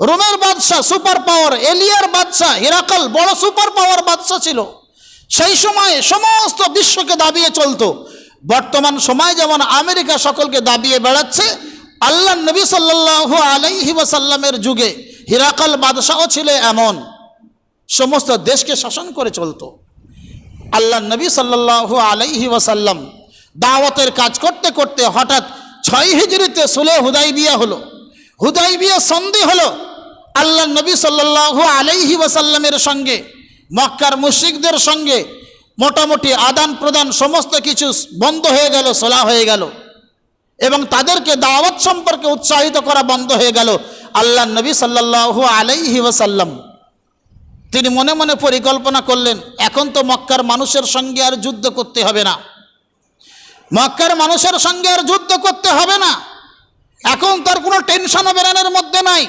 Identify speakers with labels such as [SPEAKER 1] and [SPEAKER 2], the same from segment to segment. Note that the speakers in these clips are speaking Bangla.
[SPEAKER 1] রোমের বাদশাহ সুপার পাওয়ার, এলিয়ার বাদশাহ, হিরাকল বড় সুপার পাওয়ার বাদশাহ ছিল। সেই সময়ে সমস্ত বিশ্বকে দাবিয়ে চলতো। বর্তমান সময় যেমন আমেরিকা সকলকে দাবিয়ে বেড়াচ্ছে, আল্লাহ নবী সাল্লাহ আলাইহি ওয়াসাল্লামের যুগে হিরাকল বাদশাহ ছিল এমন। সমস্ত দেশকে শাসন করে চলতো। আল্লাহ নবী সাল্লাহ আলাইহি ওয়াসাল্লাম দাওয়াতের কাজ করতে করতে হঠাৎ ছয় হিজড়িতে সুলে হুদাই বিয়া হলো। হুদাই বিয়া সন্ধি হলো আল্লাহ নবী সাল্লাহ আলাইহি ওয়াসাল্লামের সঙ্গে, মক্কার মুশরিকদের সঙ্গে মোটামুটি আদান প্রদান সমস্ত কিছু বন্ধ হয়ে গেল, সোলা হয়ে গেল। এবং তাদেরকে দাওয়াত সম্পর্কে উৎসাহিত করা বন্ধ হয়ে গেল আল্লাহ নবী সাল্লাহ আলাইহি ওয়াসাল্লাম। তিনি মনে মনে পরিকল্পনা করলেন, এখন তো মক্কার মানুষের সঙ্গে আর যুদ্ধ করতে হবে না। মক্কার মানুষের সঙ্গে আর যুদ্ধ করতে হবে না। এখন তার কোনো টেনশনও ব্রেনের মধ্যে নাই।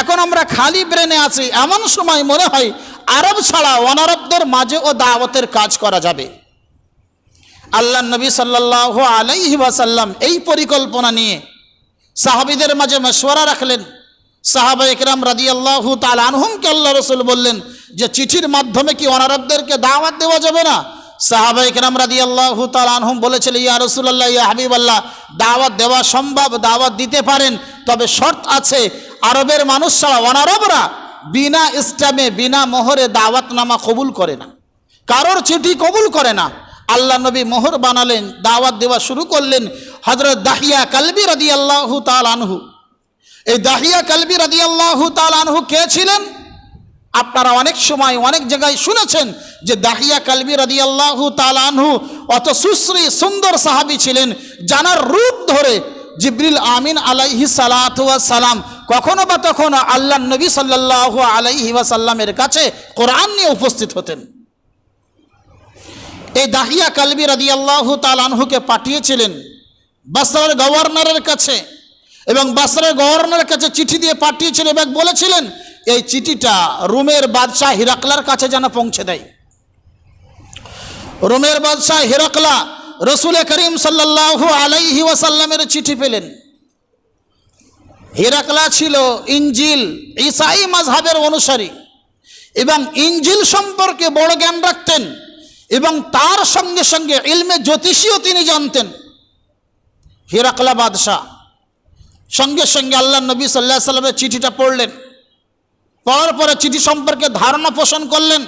[SPEAKER 1] এখন আমরা খালি ব্রেনে আছি, এমন সময় মনে হয় আরব ছাড়া অনারবদের মাঝে ও দাওয়াতের কাজ করা যাবে। আল্লাহ নবী সাল্লাহ আলাইহি ওয়াসাল্লাম এই পরিকল্পনা নিয়ে সাহাবিদের মাঝে মশওয়ারা রাখলেন। সাহাবা একরাম রাদি আল্লাহ তাল আনহুমকে আল্লাহ রসুল বললেন যে, চিঠির মাধ্যমে কি অনারবদেরকে দাওয়াত দেওয়া যাবে না? সাহাবা একরাম রাদি আল্লাহ তাল আনহুম বলেছিল, ইয়া রসুল্লাহ ইয়া হাবিব আল্লাহ দাওয়াত দেওয়া সম্ভব, দাওয়াত দিতে পারেন, তবে শর্ত আছে, আরবের মানুষ ছাড়া অনারবরা বিনা ইসলামে, বিনা মোহরে দাওয়াতনামা কবুল করে না। কারোর চিঠি কবুল করে না। আল্লাহ নবী মোহর বানালেন, দাওয়াত দেওয়া শুরু করলেন হজরত দাহিয়া কালবি রাদি আল্লাহ তাল আনহু। এই দাহিয়া কালবি রাদি আল্লাহ তাল আনহু কে ছিলেন? আপনারা অনেক সময় অনেক জায়গায় শুনেছেন যে দাহিয়া কালবি রাদি আল্লাহ তাল আনহু অত সুশ্রী, সুন্দর সাহাবি ছিলেন, জানার রূপ ধরে জিব্রিল আমিন আলাইহি সালাম কখনো বা তখনও আল্লাহ নবী সাল্লাহ আলাইহি ওয়াসাল্লামের কাছে কোরআন নিয়ে উপস্থিত হতেন। এই দাহিয়া কালবি রাদি আল্লাহ তালানহুকে পাঠিয়েছিলেন বাসরার গভর্নরের কাছে এবং বাসরার গভর্নরের কাছে চিঠি দিয়ে পাঠিয়েছিলেন এবং বলেছিলেন এই চিঠিটা রোমের বাদশাহ হিরাকলার কাছে যেন পৌঁছে দেয়। রোমের বাদশাহ হিরাকলা রসুল করিম সাল্লাহ আলাইহি ওয়াসাল্লামের চিঠি পেলেন। হিরাকলা ছিল ইঞ্জিল ইসাই মাজহাবের অনুসারী এবং ইঞ্জিল সম্পর্কে বড় জ্ঞান রাখতেন এবং তার সঙ্গে সঙ্গে ইলমে জ্যোতিষীও তিনি জানতেন। হিরাকলা বাদশাহ সঙ্গে সঙ্গে আল্লাহ নবী সাল্লাহ সাল্লামের চিঠিটা পড়লেন। পড়ার পরে চিঠি সম্পর্কে ধারণা পোষণ করলেন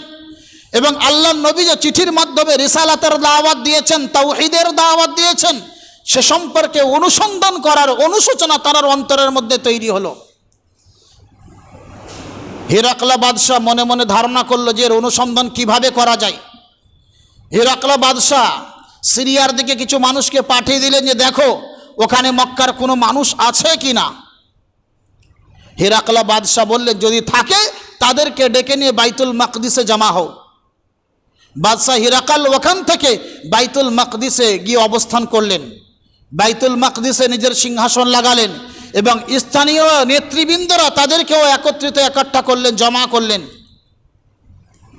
[SPEAKER 1] এবং আল্লাহ নবী যে চিঠির মাধ্যমে রিসালাতের দাওয়াত দিয়েছেন, তাওহিদের দাওয়াত দিয়েছেন, সে সম্পর্কে অনুসন্ধান করার অনুশোচনা তার অন্তরের মধ্যে তৈরি হলো। হিরাকলা বাদশাহ মনে মনে ধারণা করল যে এর অনুসন্ধান কীভাবে করা যায়। হিরাকলা বাদশাহ সিরিয়ার দিকে কিছু মানুষকে পাঠিয়ে দিলেন যে দেখো, ওখানে মক্কার কোনো মানুষ আছে কি না হিরাকলা বাদশাহ বললেন, যদি থাকে, তাদেরকে ডেকে নিয়ে বাইতুল মাকদিসে জমা হও। বাদশাহ হিরাকাল ওখান থেকে বাইতুল মাকদিসে গিয়ে অবস্থান করলেন। বাইতুল মাকদিসে নিজের সিংহাসন লাগালেন এবং স্থানীয় নেতৃবৃন্দরা তাদেরকেও একত্রিত একট্ঠা করলেন, জমা করলেন।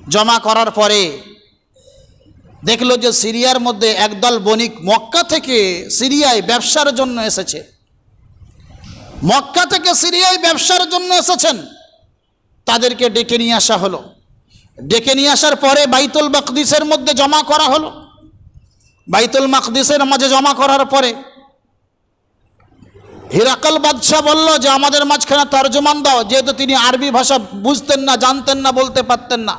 [SPEAKER 1] জমা করার পরে দেখল যে সিরিয়ার মধ্যে একদল বণিক মক্কা থেকে সিরিয়ায় ব্যবসার জন্য এসেছে। মক্কা থেকে সিরিয়ায় ব্যবসার জন্য এসেছেন। তাদেরকে ডেকে নিয়ে আসা হলো। ডেকে নিয়ে আসার পরে বাইতুল মাকদিসের মধ্যে জমা করা হলো। বাইতুল মাকদিসের মাঝে জমা করার পরে হিরাকল বাদশাহ বলল যে, আমাদের মাঝখানে তর্জমান দাও। যেহেতু তিনি আরবি ভাষা বুঝতেন না, জানতেন না, বলতে পারতেন না।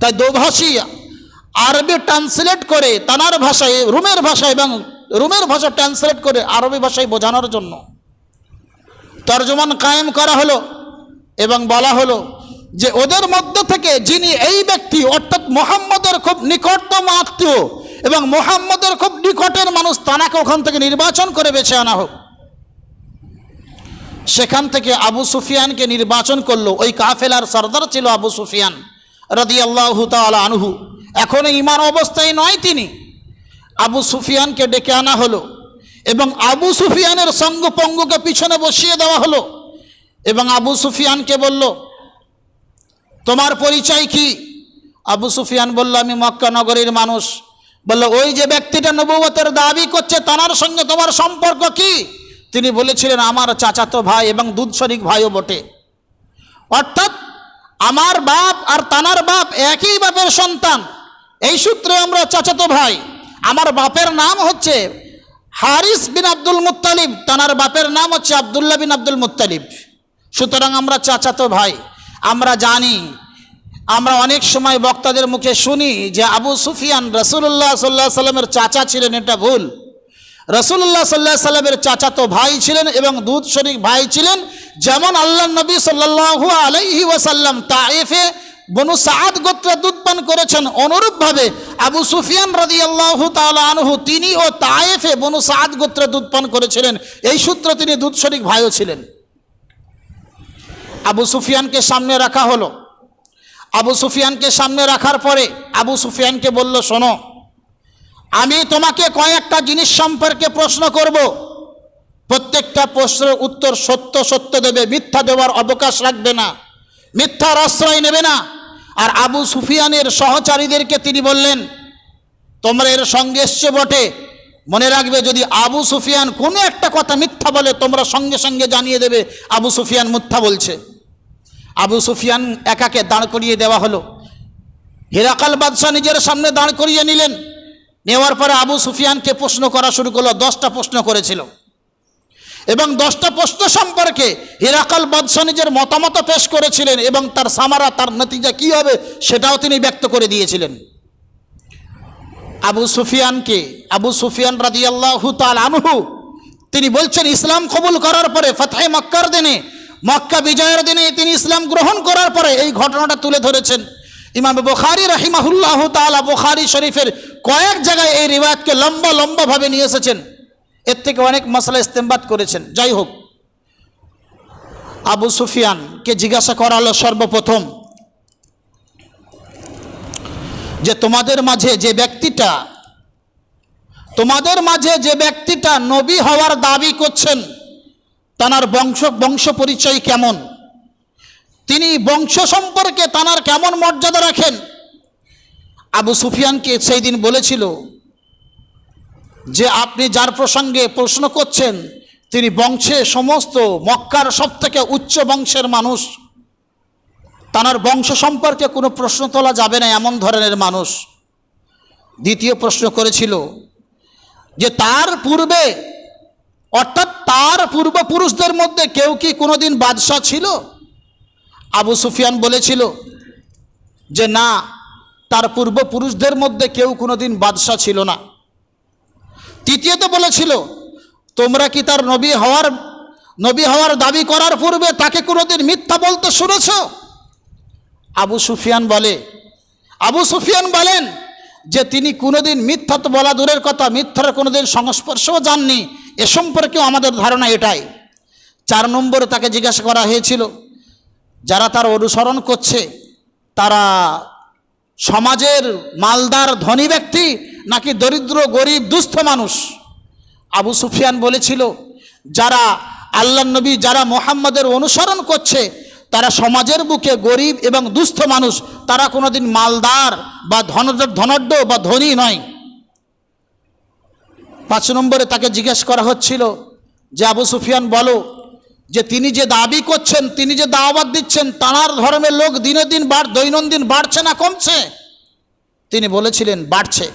[SPEAKER 1] তাই দোভাষী আরবি ট্রান্সলেট করে তানার ভাষায়, রুমের ভাষা এবং রুমের ভাষা ট্রান্সলেট করে আরবি ভাষায় বোঝানোর জন্য তর্জমান কায়েম করা হলো এবং বলা হলো যে ওদের মধ্য থেকে যিনি এই ব্যক্তি, অর্থাৎ মোহাম্মদের খুব নিকটতম আত্মীয় এবং মোহাম্মদের খুব নিকটের মানুষ, তানাকে ওখান থেকে নির্বাচন করে বেছে আনা হোক। সেখান থেকে আবু সুফিয়ানকে নির্বাচন করল। ওই কাফেলার সর্দার ছিল আবু সুফিয়ান রদি আল্লাহ আনহু। এখনও ইমান অবস্থায় নয় তিনি। আবু সুফিয়ানকে ডেকে আনা হলো। এবং আবু সুফিয়ানের সঙ্গ পঙ্গকে পিছনে বসিয়ে দেওয়া হলো। এবং আবু সুফিয়ানকে বলল, তোমার পরিচয় কি? আবু সুফিয়ান বলল, আমি মক্কা নগরীর মানুষ। বলল, ওই যে ব্যক্তিটা নবুয়তের দাবি করছে তার সঙ্গে তোমার সম্পর্ক কি? তিনি বলেছিলেন, আমার চাচাতো ভাই এবং দুধ শরিক ভাইও বটে। অর্থাৎ আমার বাপ আর তানার বাপ একই বাপের সন্তান। এই সূত্রে আমরা চাচাতো ভাই, আমার বাপের নাম হচ্ছে হারিস বিন আব্দুল মুতালিব তানার বাপের নাম হচ্ছে আবদুল্লাহ বিন আব্দুল মুত্তালিব। সুতরাং আমরা চাচাতো ভাই, আমরা জানি, আমরা অনেক সময় বক্তাদের মুখে শুনি যে আবু সুফিয়ান রসুল্লাহ সাল্লাহ সাল্লামের চাচা ছিলেন, এটা ভুল। রসুল্লাহ সাল্লাহ সাল্লামের চাচা তো ভাই ছিলেন এবং দুধ শরিক ভাই ছিলেন, যেমন আল্লাহ নবী সাল্লাহ আলাইহি ওয়াসাল্লাম তাইফে বনু সাদ গোত্রে দুধ পান করেছেন। অনুরূপভাবে আবু সুফিয়ান রাদি আল্লাহ আনহু, তিনি ও তায়েফে বনু সাদ গোত্রে দুধ পান করেছিলেন। এই সূত্রে তিনি দুধ শরিক ভাইও ছিলেন। আবু সুফিয়ানকে সামনে রাখা হলো। আবু সুফিয়ানকে সামনে রাখার পরে আবু সুফিয়ানকে বলল, শোনো, আমি তোমাকে কয়েকটা জিনিস সম্পর্কে প্রশ্ন করব। প্রত্যেকটা প্রশ্নের উত্তর সত্য সত্য দেবে, মিথ্যা দেওয়ার অবকাশ রাখবে না, মিথ্যার আশ্রয় নেবে না আর আবু সুফিয়ানের সহচারীদেরকে তিনি বললেন, তোমরা এর সঙ্গে এসছে বটে। মনে রাখবে, যদি আবু সুফিয়ান কোনো একটা কথা মিথ্যা বলে, তোমরা সঙ্গে সঙ্গে জানিয়ে দেবে, আবু সুফিয়ান মিথ্যা বলছে। আবু সুফিয়ান একাকে দাঁড় করিয়ে দেওয়া হলো। হিরাকাল বাদশাহ নিজের সামনে দাঁড় করিয়ে নিলেন। নেওয়ার পরে আবু সুফিয়ানকে প্রশ্ন করা শুরু করল, দশটা প্রশ্ন করেছিল। এবং দশটা প্রশ্ন সম্পর্কে হিরাকাল বাদশাহ নিজের মতামত পেশ করেছিলেন এবং তার সামারা, তার নতিজা কী হবে সেটাও তিনি ব্যক্ত করে দিয়েছিলেন। আবু সুফিয়ানকে, আবু সুফিয়ান রাদিয়াল্লাহু তাল আনহু, তিনি বলছেন, ইসলাম কবুল করার পরে, ফতহে মক্কার দিনে, মক্কা বিজয়ের দিনে তিনি ইসলাম গ্রহণ করার পরে এই ঘটনাটা তুলে ধরেছেন। ইমাম বুখারি রাহিমাহুল্লাহ তালা বুখারি শরীফের কয়েক জায়গায় এই রিবায়তকে লম্বা, লম্বাভাবে নিয়ে এসেছেন। এর থেকে অনেক মশলা ইস্তেমবাদ করেছেন। যাই হোক, আবু সুফিয়ানকে জিজ্ঞাসা করা হলো সর্বপ্রথম যে, তোমাদের মাঝে যে ব্যক্তিটা, তোমাদের মাঝে যে ব্যক্তিটা নবী হওয়ার দাবি করছেন, তানার বংশ বংশ পরিচয় কেমন? তিনি বংশ সম্পর্কে তানার কেমন মর্যাদা রাখেন? আবু সুফিয়ানকে সেই দিন বলেছিল যে আপনি যার প্রসঙ্গে প্রশ্ন করছেন, তিনি বংশে সমস্ত মক্কার সব থেকে উচ্চ বংশের মানুষ। তানার বংশ সম্পর্কে কোনো প্রশ্ন তোলা যাবে না এমন ধরনের মানুষ। দ্বিতীয় প্রশ্ন করেছিল যে তার পূর্বে, অর্থাৎ তার পূর্বপুরুষদের মধ্যে কেউ কি কোনোদিন বাদশাহ ছিল? আবু সুফিয়ান বলেছিল যে না, তার পূর্বপুরুষদের মধ্যে কেউ কোনোদিন বাদশাহ ছিল না। তৃতীয়ত বলেছিল, তোমরা কি তার নবী হওয়ার নবী হওয়ার দাবি করার পূর্বে তাকে কোনোদিন মিথ্যা বলতে শুনেছ? আবু সুফিয়ান বলে, আবু সুফিয়ান বলেন যে তিনি কোনোদিন মিথ্যা তো বলা দূরের কথা, মিথ্যার কোনোদিন সংস্পর্শও যাননি। এ সম্পর্কেও আমাদের ধারণা এটাই। চার নম্বরে তাকে জিজ্ঞাসা করা হয়েছিল, যারা তার অনুসরণ করছে, তারা সমাজের মালদার ধনী ব্যক্তি নাকি দরিদ্র, গরিব, দুস্থ মানুষ? আবু সুফিয়ান বলেছিল, যারা আল্লাহ নবী, যারা মোহাম্মদের অনুসরণ করছে, তারা সমাজের বুকে গরিব এবং দুস্থ মানুষ, তারা কোনোদিন মালদার বা ধন ধনঢ্য বা ধনী নয়। পাঁচ নম্বরে তাকে জিজ্ঞেস করা হচ্ছিল যে, আবু সুফিয়ান বলো যে তিনি যে দাবি করছেন, তিনি যে দাওয়াত দিচ্ছেন, তাঁর ধর্মের লোক দিনে দিন বাড়, দৈনন্দিন বাড়ছে না কমছে? তিনি বলেছিলেন, বাড়ছে।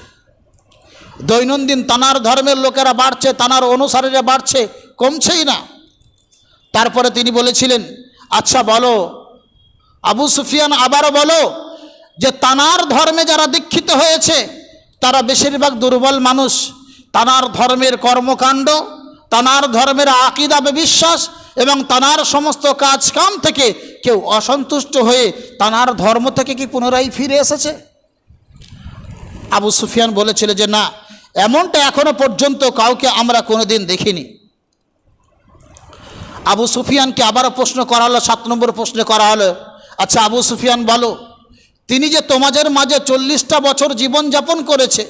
[SPEAKER 1] দৈনন্দিন তানার ধর্মের লোকেরা বাড়ছে তানার অনুসারীরা বাড়ছে, কমছেই না। তারপরে তিনি বলেছিলেন আচ্ছা বলো, আবু সুফিয়ান আবারও বলো যে তানার ধর্মে যারা দীক্ষিত হয়েছে, তারা বেশিরভাগ দুর্বল মানুষ। তানার ধর্মের কর্মকাণ্ড তানার ধর্মের আকিদা বিশ্বাস এবং তানার সমস্ত কাজকাম থেকে কেউ অসন্তুষ্ট হয়ে তানার ধর্ম থেকে কি পুনরায় ফিরে এসেছে? আবু সুফিয়ান বলেছিল যে, না, এমনটা এখনও পর্যন্ত কাউকে আমরা কোনোদিন দেখিনি। আবু সুফিয়ানকে আবারও প্রশ্ন করা হলো, সাত নম্বর প্রশ্ন করা হলো আচ্ছা আবু সুফিয়ান, বলো, তিনি যে তোমাদের মাঝে চল্লিশটা বছর জীবনযাপন করেছে,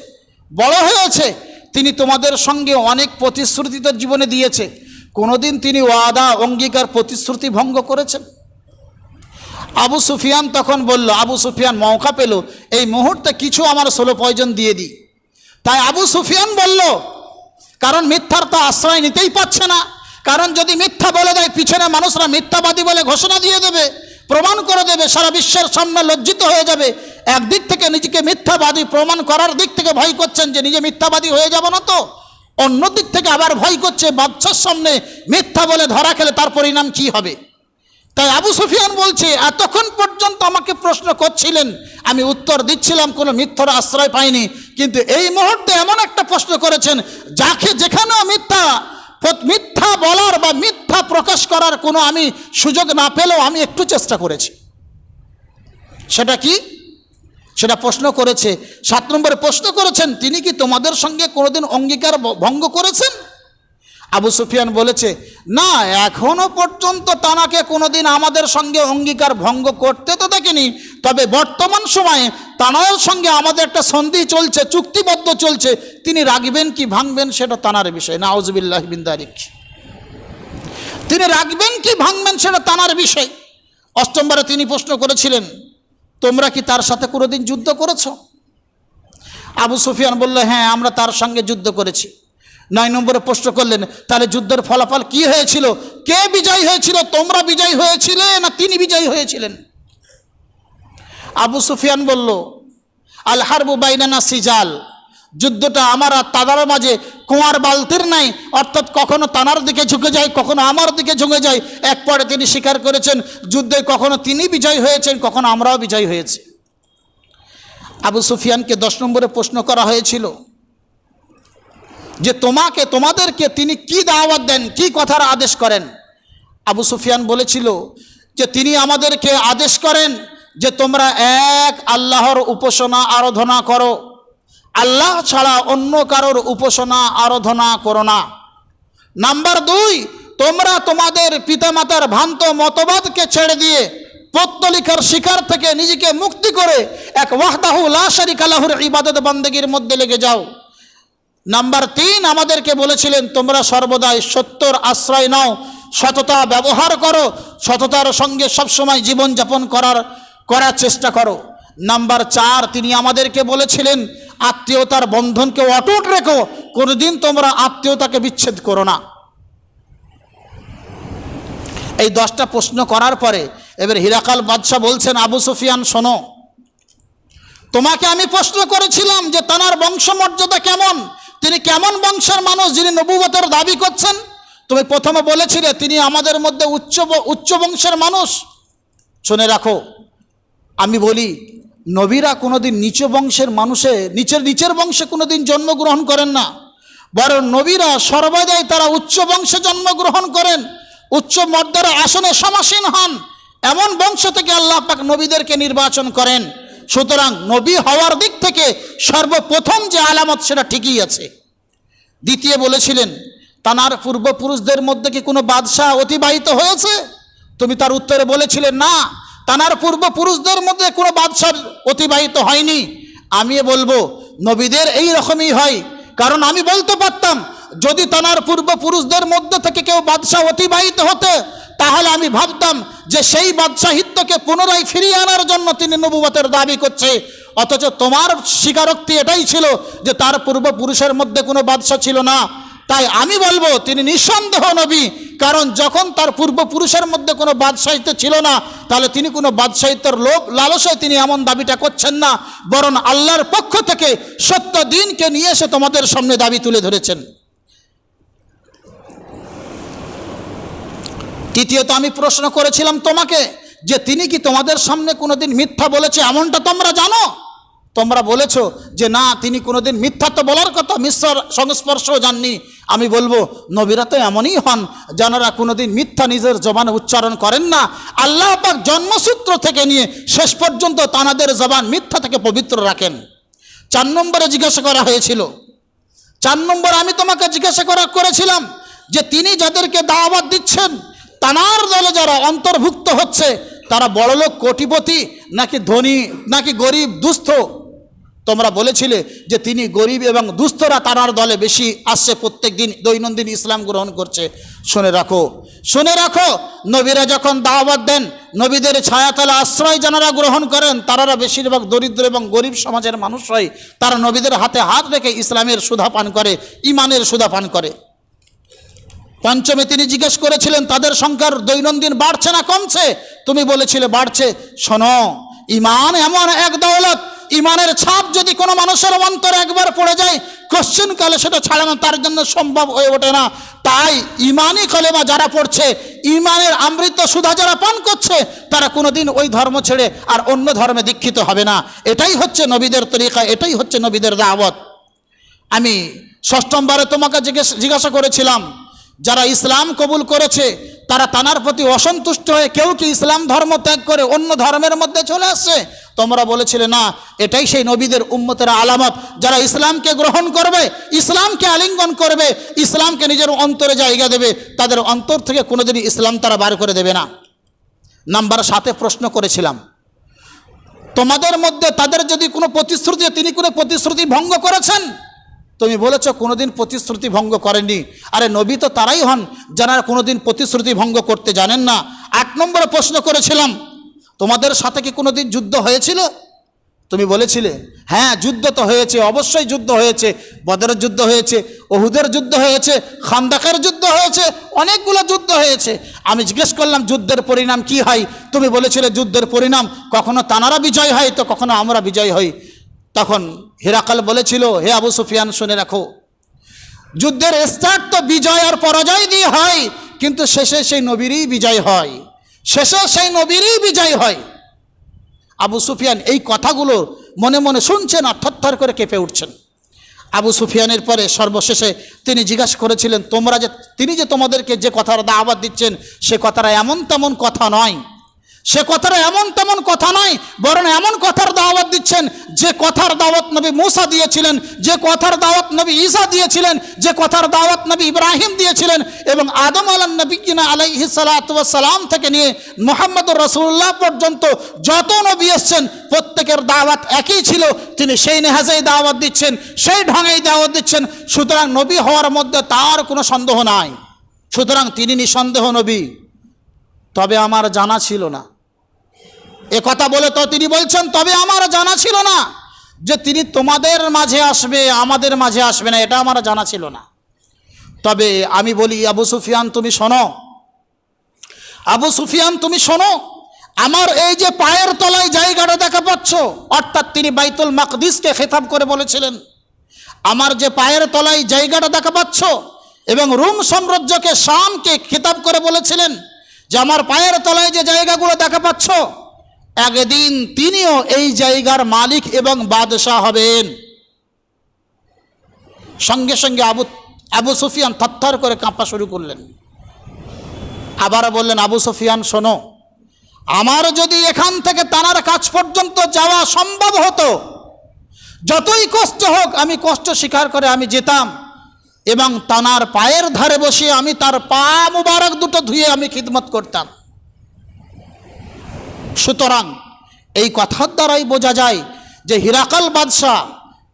[SPEAKER 1] বড় হয়েছে তিনি তোমাদের সঙ্গে অনেক প্রতিশ্রুতি তার জীবনে দিয়েছে। কোনোদিন তিনি ওয়াদা, অঙ্গীকার, প্রতিশ্রুতি ভঙ্গ করেছেন। আবু সুফিয়ান তখন বলল, আবু সুফিয়ান মৌকা পেল। এই মুহূর্তে কিছু আমার ষোলো প্রয়োজন দিয়ে দিই। তাই আবু সুফিয়ান বলল, কারণ মিথ্যার তো আশ্রয় নিতেই পারছে না। কারণ যদি মিথ্যা বলে দেয়, পিছনে মানুষরা মিথ্যাবাদী বলে ঘোষণা দিয়ে দেবে, প্রমাণ করে দেবে, সারা বিশ্বের সামনে লজ্জিত হয়ে যাবে। একদিক থেকে নিজেকে মিথ্যাবাদী প্রমাণ করার দিক থেকে ভয় করছেন যে নিজে মিথ্যাবাদী হয়ে যাব না তো? অন্য দিক থেকে আবার ভয় করছে বাচ্চার সামনে মিথ্যা বলে ধরা খেলে তার পরিণাম কি হবে? তাই আবু সুফিয়ান বলছে, এতক্ষণ পর্যন্ত আমাকে প্রশ্ন করছিলেন, আমি উত্তর দিচ্ছিলাম, কোনো মিথ্যার আশ্রয় পাইনি। কিন্তু এই মুহূর্তে এমন একটা প্রশ্ন করেছেন, যাকে যেখানেও মিথ্যা মিথ্যা বলার বা মিথ্যা প্রকাশ করার কোনো আমি সুযোগ না পেলেও আমি একটু চেষ্টা করেছি। সেটা কি? সেটা প্রশ্ন করেছে। সাত নম্বরে প্রশ্ন করেছেন, তিনি কি তোমাদের সঙ্গে কোনোদিন অঙ্গীকার ভঙ্গ করেছেন? আবু সুফিয়ান বলেছে, না, এখনও পর্যন্ত তানাকে কোনোদিন আমাদের সঙ্গে অঙ্গীকার ভঙ্গ করতে তো দেখিনি। তবে বর্তমান সময়ে তানার সঙ্গে আমাদের একটা সন্ধি চলছে, চুক্তিবদ্ধ চলছে। তিনি রাখবেন কি ভাঙবেন সেটা তানার বিষয় না আউজবিল্লাহ বিন্দারিক তিনি রাখবেন কি ভাঙবেন সেটা তানার বিষয়। অষ্টমবারে তিনি প্রশ্ন করেছিলেন তোমরা কি তার সাথে কোনোদিন যুদ্ধ করেছ? আবু সুফিয়ান বলল হ্যাঁ আমরা তার সঙ্গে যুদ্ধ করেছি। নয় নম্বরে প্রশ্ন করলেন, তাহলে যুদ্ধের ফলাফল কি হয়েছিল? কে বিজয়ী হয়েছিল? তোমরা বিজয়ী হয়েছিলে না তিনি বিজয়ী হয়েছিলেন? আবু সুফিয়ান বলল, আল বাইনানা সিজাল। যুদ্ধটা আমার আর তাদের মাঝে কুয়ার বালতির নাই, অর্থাৎ কখনো তানার দিকে ঝুঁকে যায়, কখনো আমার দিকে ঝুঁকে যায় এক পরে তিনি স্বীকার করেছেন, যুদ্ধে কখনো তিনি বিজয় হয়েছেন, কখনো আমরাও বিজয় হয়েছি। আবু সুফিয়ানকে দশ নম্বরে প্রশ্ন করা হয়েছিল যে তোমাকে, তোমাদেরকে তিনি কি দাওয়াত দেন, কি কথার আদেশ করেন? আবু সুফিয়ান বলেছিল যে তিনি আমাদেরকে আদেশ করেন যে তোমরা এক আল্লাহর উপাসনা, আরাধনা করো। আল্লাহ ছাড়া অন্য কারোর উপাসনা, আরাধনা করো না। নাম্বার দুই, তোমরা তোমাদের পিতামাতার ভ্রান্ত মতবাদকে ছেড়ে দিয়ে পত্তলিকার শিকার থেকে নিজেকে মুক্তি করে এক ওয়াহদাহু লা শারিক আলাহুর ইবাদত বান্দেগীর মধ্যে লেগে যাও। নাম্বার তিন, আমাদেরকে বলেছিলেন, তোমরা সর্বদাই সত্যর আশ্রয় নাও, সততা ব্যবহার করো, সততার সঙ্গে সবসময় জীবনযাপন করার করার চেষ্টা করো। নাম্বার চার, তিনি আমাদেরকে বলেছিলেন আত্মীয়তার বন্ধনকে অটুট রেখো, কোনোদিন তোমরা আত্মীয়তাকে বিচ্ছেদ করো না। এই দশটা প্রশ্ন করার পরে এবার হিরাকাল বাদশাহ বলছেন, আবু সুফিয়ান, শোনো, তোমাকে আমি প্রশ্ন করেছিলাম যে তানার বংশমর্যাদা কেমন? তিনি কেমন বংশের মানুষ যিনি নবুবতের দাবি করছেন? তুমি প্রথমে বলেছিলে তিনি আমাদের মধ্যে উচ্চ উচ্চ বংশের মানুষ। শুনে রাখো, আমি বলি নবীরা কোনোদিন নিচ বংশের মানুষে, নিচের নিচের বংশে কোনোদিন জন্মগ্রহণ করেন না। বরং নবীরা সর্বদাই তারা উচ্চ বংশে জন্মগ্রহণ করেন, উচ্চ মর্যাদার আসনে সমাসীন হন। এমন বংশ থেকে আল্লাহ পাক নবীদেরকে নির্বাচন করেন। সুতরাং নবী হওয়ার দিক থেকে সর্বপ্রথম যে আলামত সেটা ঠিকই আছে। দ্বিতীয় বলেছিলেন, তানার পূর্বপুরুষদের মধ্যে কি কোনো বাদশাহ অতিবাহিত হয়েছে? তুমি তার উত্তরে বলেছিলেন না। তানার পূর্বপুরুষদের মধ্যে কোনো বাদশাহ অতিবাহিত হয়নি। আমি বলব, নবীদের এই রকমই হয়। কারণ আমি বলতে পারতাম, যদি তানার পূর্বপুরুষদের মধ্যে থেকে কেউ বাদশাহ অতিবাহিত হতে, তাহলে আমি ভাবতাম যে সেই বাদশাহিত্যকে পুনরায় ফিরিয়ে আনার জন্য তিনি নবুবতের দাবি করছে। অথচ তোমার স্বীকারোক্তি এটাই ছিল যে তার পূর্বপুরুষের মধ্যে কোনো বাদশাহ ছিল না। তাই আমি বলব, তিনি নিঃসন্দেহ নবী। কারণ যখন তার পূর্বপুরুষের মধ্যে কোনো বাদশাহিত্য ছিল না, তাহলে তিনি কোনো বাদশাহিত্যর লোভ, লালসায় তিনি এমন দাবিটা করছেন না, বরং আল্লাহর পক্ষ থেকে সত্য দিনকে নিয়ে এসে তোমাদের সামনে দাবি তুলে ধরেছেন। তৃতীয়ত আমি প্রশ্ন করেছিলাম তোমাকে যে তিনি কি তোমাদের সামনে কোনোদিন মিথ্যা বলেছে এমনটা তোমরা জানো? তোমরা বলেছ যে না, তিনি কোনোদিন মিথ্যা তো বলার কথা, মিথ্যার সংস্পর্শও জাননি। আমি বলব, নবীরা তো এমনই হন, যারা কোনোদিন মিথ্যা নিজের জবান উচ্চারণ করেন না। আল্লাহ পাক জন্মসূত্র থেকে নিয়ে শেষ পর্যন্ত তানাদের জবান মিথ্যা থেকে পবিত্র রাখেন। চার নম্বরে জিজ্ঞাসা করা হয়েছিল, চার নম্বর আমি তোমাকে জিজ্ঞাসা করা করেছিলাম যে তিনি যাদেরকে দাওয়াত দিচ্ছেন, তানার দলে যারা অন্তর্ভুক্ত হচ্ছে, তারা বড়লোক কোটিপতি নাকি ধনী নাকি গরিব দুস্থ? তোমরা বলেছিলে যে তিনি গরিব এবং দুস্থরা তারার দলে বেশি আসছে প্রত্যেক দিন দৈনন্দিন ইসলাম গ্রহণ করছে। শুনে রাখো শুনে রাখো, নবীরা যখন দাওয়াত দেন, নবীদের ছায়াতলা আশ্রয় যারা গ্রহণ করেন তারা বেশিরভাগ দরিদ্র এবং গরিব সমাজের মানুষ হয়। তারা নবীদের হাতে হাত রেখে ইসলামের সুধা পান করে, ইমানের সুধা পান করে। পঞ্চমে তিনি জিজ্ঞেস করেছিলেন, তাদের সংখ্যার দৈনন্দিন বাড়ছে না কমছে? তুমি বলেছিলে, বাড়ছে। শোনো, ইমান এমন এক দৌলত ইমানের ছাপ যদি কোনো মানুষের অন্তরে একবার পড়ে যায় কোশ্চেন কালে সেটা ছাড়ানো তার জন্য সম্ভব হয়ে ওঠে না। তাই ইমানই কলেমা যারা পড়ছে, ইমানের আমৃত সুধা যারা পান করছে, তারা কোনোদিন ওই ধর্ম ছেড়ে আর অন্য ধর্মে দীক্ষিত হবে না। এটাই হচ্ছে নবীদের তরিকা, এটাই হচ্ছে নবীদের দাওয়াত। আমি ষষ্ঠমবারে তোমাকে জিজ্ঞেস জিজ্ঞাসা করেছিলাম যারা ইসলাম কবুল করেছে, তারা তানার প্রতি অসন্তুষ্ট হয়ে কেউ কি ইসলাম ধর্ম ত্যাগ করে অন্য ধর্মের মধ্যে চলে আসছে? তোমরা বলেছিলে, না, এটাই সেই নবীদের উম্মতের আলামত। যারা ইসলামকে গ্রহণ করবে, ইসলামকে আলিঙ্গন করবে, ইসলামকে নিজের অন্তরে জায়গা দেবে, তাদের অন্তর থেকে কোনোদিনই ইসলাম তারা বার করে দেবে না। নাম্বার সাথে প্রশ্ন করেছিলাম, তোমাদের মধ্যে তাদের যদি কোনো প্রতিশ্রুতি, তিনি কোনো প্রতিশ্রুতি ভঙ্গ করেছেন? তুমি বলেছ কোনোদিন প্রতিশ্রুতি ভঙ্গ করেনি আরে নবী তো তারাই হন, যারা কোনোদিন প্রতিশ্রুতি ভঙ্গ করতে জানেন না। আট নম্বরে প্রশ্ন করেছিলাম, তোমাদের সাথে কি কোনোদিন যুদ্ধ হয়েছিল? তুমি বলেছিলে হ্যাঁ যুদ্ধ তো হয়েছে, অবশ্যই যুদ্ধ হয়েছে। বদরের যুদ্ধ হয়েছে, ওহুদের যুদ্ধ হয়েছে, খান্দাকের যুদ্ধ হয়েছে, অনেকগুলো যুদ্ধ হয়েছে। আমি জিজ্ঞেস করলাম, যুদ্ধের পরিণাম কি হয়? তুমি বলেছিলে, যুদ্ধের পরিণাম, কখনো তানারা বিজয় হয় তো কখনো আমরা বিজয় হই। তখন হিরাকাল বলেছিল, হে আবু সুফিয়ান, শুনে রাখো। যুদ্ধের স্টার্ট তো বিজয় আর পরাজয় দিয়ে হয়, কিন্তু শেষে সেই নবীরই বিজয় হয়। শেষে সেই নবীরই বিজয় হয়। আবু সুফিয়ান এই কথাগুলো মনে মনে শুনছেন আর থরথর করে কেঁপে উঠছেন। আবু সুফিয়ানের পরে সর্বশেষে তিনি জিজ্ঞাসা করেছিলেন, তোমরা যে, তিনি যে তোমাদেরকে যে কথার দাওয়াত দিচ্ছেন, সে কথাটা এমন তেমন কথা নয়। সে কথাটা এমন তেমন কথা নয় বরং এমন কথার দাওয়াত দিচ্ছেন, যে কথার দাওয়াত নবী মূসা দিয়েছিলেন, যে কথার দাওয়াত নবী ঈসা দিয়েছিলেন, যে কথার দাওয়াত নবী ইব্রাহিম দিয়েছিলেন এবং আদম আলান নবী কিনা আলাইহি সালাম থেকে নিয়ে মোহাম্মদ রসুল্লাহ পর্যন্ত যত নবী এসছেন, প্রত্যেকের দাওয়াত একই ছিল, তিনি সেই নেহাজেই দাওয়াত দিচ্ছেন, সেই ঢঙেই দাওয়াত দিচ্ছেন, সুতরাং নবী হওয়ার মধ্যে তার কোনো সন্দেহ নাই। সুতরাং তিনি নিঃসন্দেহ নবী। তবে আমার জানা ছিল না। এ কথা বলে তো তিনি বলছেন, তবে আমার জানা ছিল না যে তিনি তোমাদের মাঝে আসবে, আমাদের মাঝে আসবে না, এটা আমার জানা ছিল না। তবে আমি বলি, আবু সুফিয়ান, তুমি শোনো। আবু সুফিয়ান, তুমি শোনো, আমার এই যে পায়ের তলায় জায়গাটা দেখা পাচ্ছ, অর্থাৎ তিনি বাইতুল মাকদিসকে খেতাব করে বলেছিলেন, আমার যে পায়ের তলায় জায়গাটা দেখা পাচ্ছ এবং রুম সাম্রাজ্যকে শামকে খেতাব করে বলেছিলেন যে আমার পায়ের তলায় যে জায়গাগুলো দেখা পাচ্ছ একদিন তিনিও এই জায়গার মালিক এবং বাদশাহ হবেন। সঙ্গে সঙ্গে আবু আবু সুফিয়ান থরথর করে কাঁপা শুরু করলেন। আবার বললেন, আবু সুফিয়ান, শোনো, আমার যদি এখান থেকে তানার কাজ পর্যন্ত যাওয়া সম্ভব হতো, যতই কষ্ট হোক, আমি কষ্ট স্বীকার করে আমি যেতাম এবং তানার পায়ের ধারে বসে আমি তার পা মুবারক দুটো ধুয়ে আমি খিদমত করতাম। সুতরাং এই কথার দ্বারাই বোঝা যায় যে হিরাকাল বাদশাহ,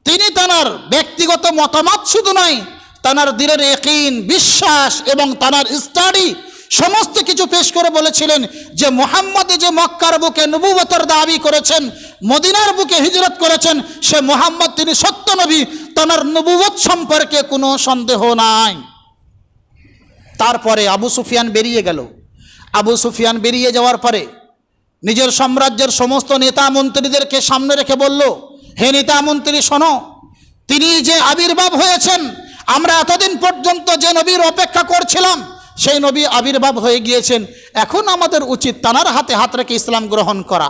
[SPEAKER 1] তিনি তানার ব্যক্তিগত মতামত শুধু নয়, তানার দিলের একিন বিশ্বাস এবং তানার স্টাডি সমস্ত কিছু পেশ করে বলেছিলেন যে মোহাম্মদে যে মক্কার বুকে নবুবতের দাবি করেছেন, মদিনার বুকে হিজরত করেছেন, সে মোহাম্মদ তিনি সত্য নবী, তানার নবুবত সম্পর্কে কোনো সন্দেহ নাই। তারপরে আবু সুফিয়ান বেরিয়ে গেল। আবু সুফিয়ান বেরিয়ে যাওয়ার পরে নিজের সাম্রাজ্যের সমস্ত নেতা মন্ত্রীদেরকে সামনে রেখে বলল, হে নেতা মন্ত্রী, শোনো, তিনি যে আবির্ভাব হয়েছেন, আমরা এতদিন পর্যন্ত যে নবীর অপেক্ষা করছিলাম, সেই নবী আবির্ভাব হয়ে গিয়েছেন। এখন আমাদের উচিত তানার হাতে হাত রেখে ইসলাম গ্রহণ করা।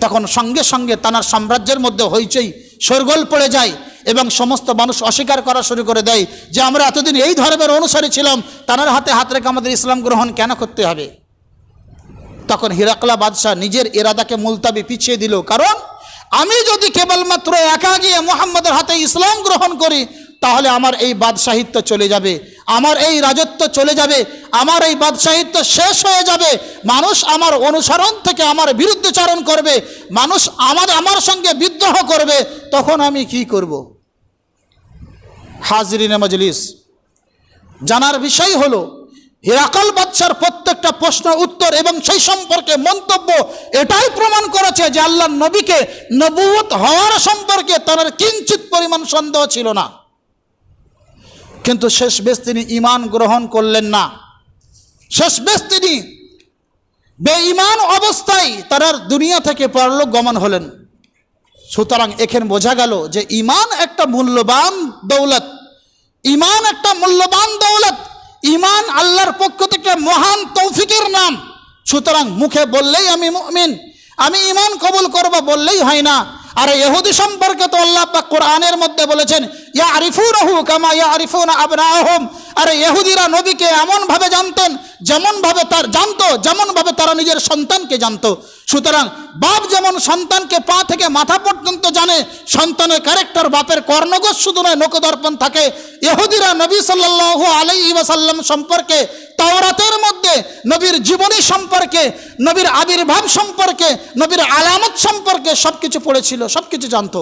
[SPEAKER 1] তখন সঙ্গে সঙ্গে তানার সাম্রাজ্যের মধ্যে হইচই শোরগোল পড়ে যায় এবং সমস্ত মানুষ অস্বীকার করা শুরু করে দেয় যে, আমরা এতদিন এই ধর্মের অনুসারী ছিলাম, তানার হাতে হাত রেখে আমাদের ইসলাম গ্রহণ কেন করতে হবে? তখন হিরাকলা বাদশাহ নিজের এরাদাকে মুলতাবি পিছিয়ে দিল। কারণ আমি যদি কেবলমাত্র একা গিয়ে মোহাম্মদের হাতে ইসলাম গ্রহণ করি, তাহলে আমার এই বাদশাহিত্য চলে যাবে, আমার এই রাজত্ব চলে যাবে, আমার এই বাদশাহিত্য শেষ হয়ে যাবে। মানুষ আমার অনুসরণ থেকে আমার বিরুদ্ধচারণ করবে, মানুষ আমার আমার সঙ্গে বিদ্রোহ করবে, তখন আমি কি করব? হাজরিনে মজলিস। জানার বিষয় হলো হিরাকাল বাদশার প্রত্যেকটা প্রশ্ন উত্তর এবং সেই সম্পর্কে মন্তব্য এটাই প্রমাণ করেছে যে আল্লাহ নবীকে নবুয়ত হওয়ার সম্পর্কে তার কিঞ্চিত পরিমাণ সন্দেহ ছিল না। কিন্তু শেষ বেশ তিনি ইমান গ্রহণ করলেন না। শেষ বেশ তিনি বেঈমান অবস্থায় তারা দুনিয়া থেকে পরলোক গমন হলেন। সুতরাং এখানে বোঝা গেল যে ইমান একটা মূল্যবান দৌলত। ইমান একটা মূল্যবান দৌলত। ইমান আল্লাহর পক্ষ থেকে মহান তৌফিকের নাম। সুতরাং মুখে বললেই আমি মুমিন, আমি ইমান কবুল করব বললেই হয় না। আর ইহুদি সম্পর্কে তো আল্লাহ পাক কোরআনের মধ্যে বলেছেন ইয়া আরিফুনহু কামা ইয়া আরিফুন আবনাহম। আর ইহুদিরা নবীকে এমনভাবে জানতেন যেমনভাবে তার জানতো, যেমনভাবে তারা নিজের সন্তানকে জানতো। সুতরাং বাপ যেমন সন্তানকে পা থেকে মাথা পর্যন্ত জানে সন্তানের ক্যারেক্টার বাপের কর্ণগোষ শুধু নয় নকদর্পণ থাকে। ইহুদিরা নবী সাল্লাল্লাহু আলাই ওয়াসাল্লাম সম্পর্কে, তাওরাতের মধ্যে নবীর জীবনী সম্পর্কে, নবীর আবির্ভাব সম্পর্কে, নবীর আলামত সম্পর্কে সব কিছু পড়েছিল সব কিছু জানতো।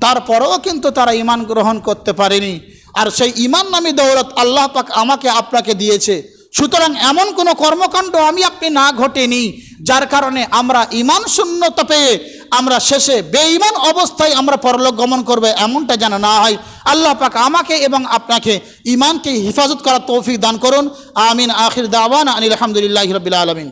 [SPEAKER 1] তারপরেও কিন্তু তারা ইমান গ্রহণ করতে পারেনি। আর সেই ইমান নামী দৌলত আল্লাহ পাক আমাকে, আপনাকে দিয়েছে। সুতরাং এমন কোনো কর্মকাণ্ড আমি আপনি না ঘটেনি, যার কারণে আমরা ইমান শূন্যতা পেয়ে আমরা শেষে বেঈমান অবস্থায় আমরা পরলোক গমন করবে এমনটা যেন না হয়। আল্লাহ পাক আমাকে এবং আপনাকে ইমানকে হেফাজত করার তৌফিক দান করুন। আমিন। আখির দাওয়ান আনিল আলহামদুলিল্লাহ রবিল আলমিন।